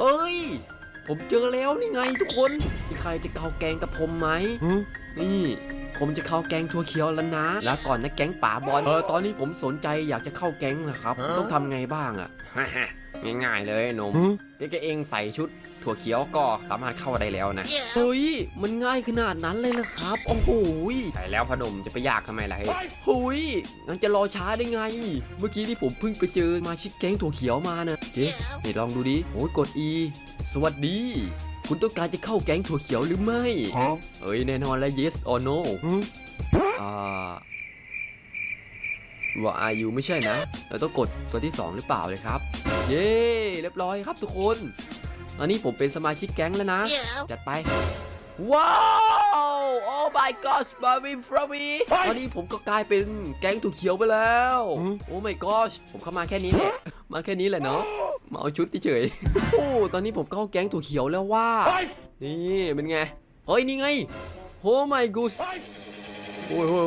เอ้ย ผมเจอแล้วนี่ไงทุกคน มีใครจะเกาแกงกับผมไหม นี่ ผมจะเข้าแก๊งทัวเขียวแล้วนะ แล้วก่อนนะแก๊งป่าบอล เออ ตอนนี้ผมสนใจอยากจะเข้าแก๊งนะครับ ต้องทำไงบ้างอะ ง่ายๆเลยหนมเพียงแค่เองใส่ชุดถั่วเขียวก็สามารถเข้าได้แล้วนะ เฮ้ย มันง่ายขนาดนั้นเลยเหรอครับ โอ้โหยใช่แล้วพนมจะไปยากทำไมล่ะเฮ้ยหุยงั้นจะรอช้าได้ไง เมื่อกี้ที่ผมเพิ่งไปเจอมาชิกแก๊งถั่วเขียวมานะเจ๊นี่ลองดูดิโอ้ยกด E สวัสดี คุณต้องการจะเข้าแก๊งถั่วเขียวหรือไม่เอ้ยแน่นอนแล้ว yes or no อ่า ว่า are you ไม่ใช่นะ เราต้องกดตัวที่ 2 หรือเปล่าเลยครับ เย้เรียบร้อยครับทุกคนตอนนี้ผมเป็นสมาชิกแก๊งแล้วนะ จัดไป ว้าวโอ้ my gosh บาร์บีฟราวีตอนนี้ผมก็กลายเป็นแก๊งถูกเขียวไปแล้ว โอ้ my gosh ผมเข้ามาแค่นี้แหละมาแค่นี้แหละเนาะมาเอาชุดเฉยๆโอ้ตอนนี้ผมเข้าแก๊งถูกเขียวแล้วว่า นี่เป็นไงเฮ้ยนี่ไงโอ้ my gosh โอ้ยโอ้ย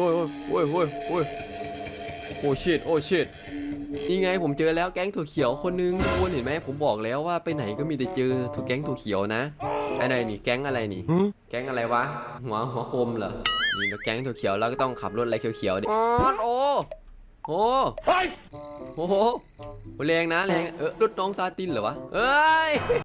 โอ้ยโอ้ยโอ้ย โอ้ยโอ้ชิตโอ้ชิตนี่ไงผมเจอแล้วแก๊งถั่วเขียวคนนึงทุกคนเห็นไหมผมบอกแล้วว่าไปไหนก็มีแต่เจอถั่วแก๊งถั่วเขียวนะไอ้ไหนนี่แก๊งอะไรนี่ แก๊งอะไรวะหัวหัวคมเหรอนี่เราแก๊งถั่วเขียวแล้วก็ต้องขับรถอะไรเขียวๆดิอ๋อโอ้โหโอ้โหแรงนะแรงเออรถน้องซาตินเหรอวะเอ้ย